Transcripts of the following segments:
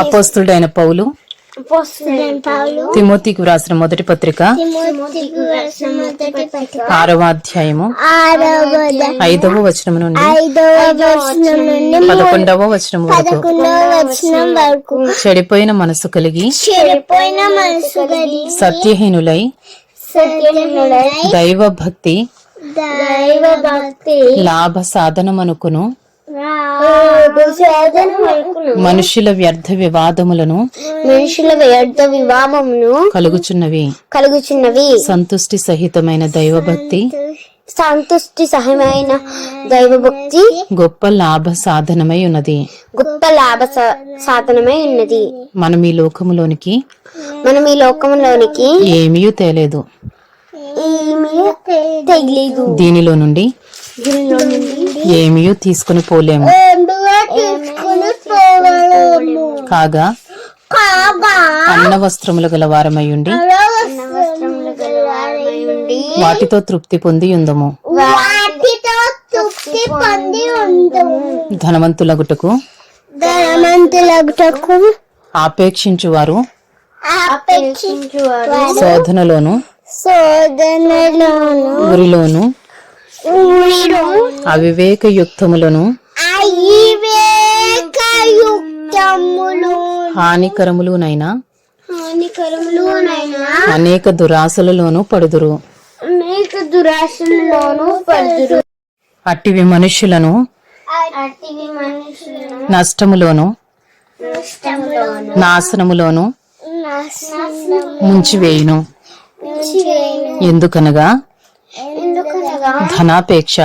అపోస్తుడైన పౌలు. తిమోతికి వ్రాసిన మొదటి పత్రిక. ఆరవ అధ్యాయము. ఐదవ వచనం నుండి పదకొండవ వచనం వరకు. చెడిపోయిన మనసు కలిగి చెడిపోయిన మనసు గలి సత్యహీనులై దైవ భక్తి దైవ భక్తి లాభ సాధనమనుకును మనుషుల వ్యర్థ వివాదములను మనుషుల వ్యర్థ వివాహమును కలుగుచున్నవి. కలుగుచున్నవి. సంతుష్టి సహితమైన దైవభక్తి సంతుష్టి సహమైన దైవభక్తి గొప్ప లాభ సాధనమై ఉన్నది. గొప్ప లాభ సాధనమై ఉన్నది. మనం ఈ లోకములోనికి మనం ఈ లోకంలోనికి ఏమీ తేలేదు. ఏమీ దీనిలో నుండి దీనిలో నుండి ఏమీ తీసుకుని పోలేము. కాగా అన్న వస్త్రములు గల వారమై ఉండి వస్త్రములు గలవారమై ఉండి వాటితో తృప్తి పొంది ఉందము. ధనవంతులగుటకు ధనవంతులగుటకు ఆపేక్షించువారు అపేక్షించువారు శోధనలోను శోధనలోను ఊరిలోను ఊరిలో అవివేక యుక్తములను హానికరములునైనా అనేక దురాశలలోను పడుదురు. అనేక దురాశలలోను పడుదురు. అట్టివి మనుషులను నష్టములోను నాశనములోను నాశనము ముంచివేయును. ఎందుకనగా ధనాపేక్ష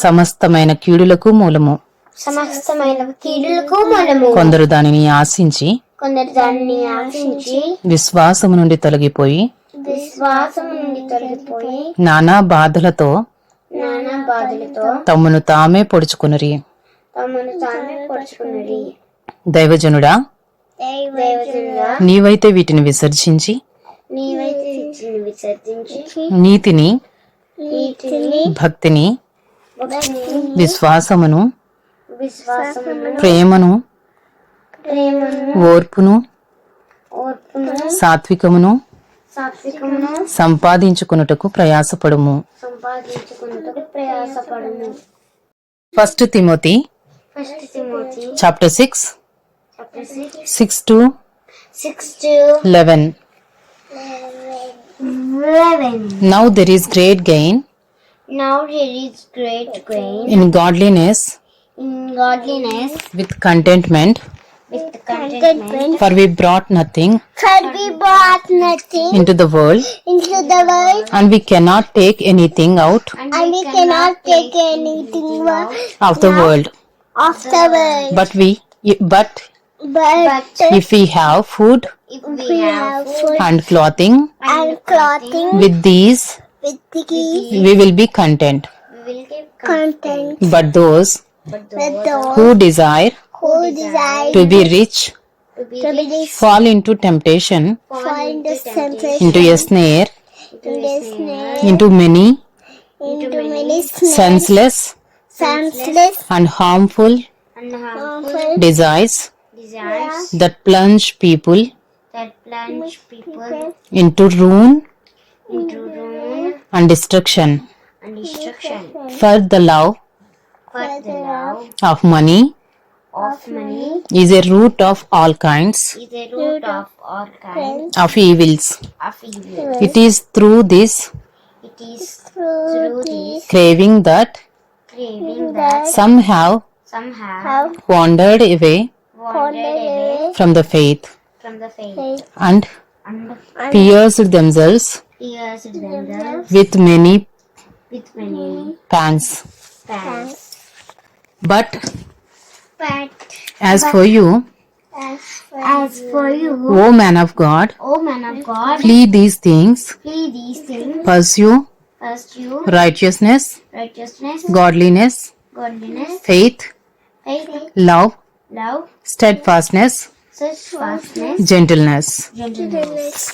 సమస్తమైన కీడులకు మూలము సమస్తమైన కీడులకు మనము కొందరు దానిని ఆశించి కొందరు దానిని ఆశించి విశ్వాసము నుండి తొలగిపోయి విశ్వాసం నుండి తొలగిపోయి నానా బాధలతో నానా బాధలతో తమను తామే పొడుచుకునరి. తమను తామే పొడుచుకున్నది దైవజనుడా నీవైతే వీటిని విసర్జించి నీవైతే ఇచ్చిన విసర్జించి నీతిని వీటిని భక్తిని విశ్వాసమును ప్రేమను ఓర్పును సాత్వికమును సంపాదించుకున్నటకు ప్రయాసపడుము. First Timothy chapter six six to six to eleven 11. Now there is great gain Now there is great gain in godliness in godliness with contentment, with contentment. for we brought nothing For we brought nothing into the world, into the world, and we cannot take anything out and we cannot take anything out of the world. of the world. But we, but But if we have food we have food and clothing. And clothing. With these, with these we will be content. Content. But those, but those who desire, who desire to be rich, to be rich. fall into temptation, fall into temptation, into a snare, into, many, into many senseless, senseless, and harmful, and harmful. desires, desires. that plunge people that plunge people into ruin? into ruin and destruction. and destruction. For the love? For the love. of money? of money is a root of all kinds? is a root of all kinds of evils. of evil. It is through this? It is through this. craving that? craving that some have some have wandered away? wandered away. From the faith from the faith and and pierced themselves pierced themselves with many with many pangs. pangs. But But as for you, as for you, O man of God, O man of God, flee these things, flee these things. pursue Pursue righteousness, righteousness, godliness, godliness, faith, faith, love, love, steadfastness, steadfastness, gentleness. gentleness.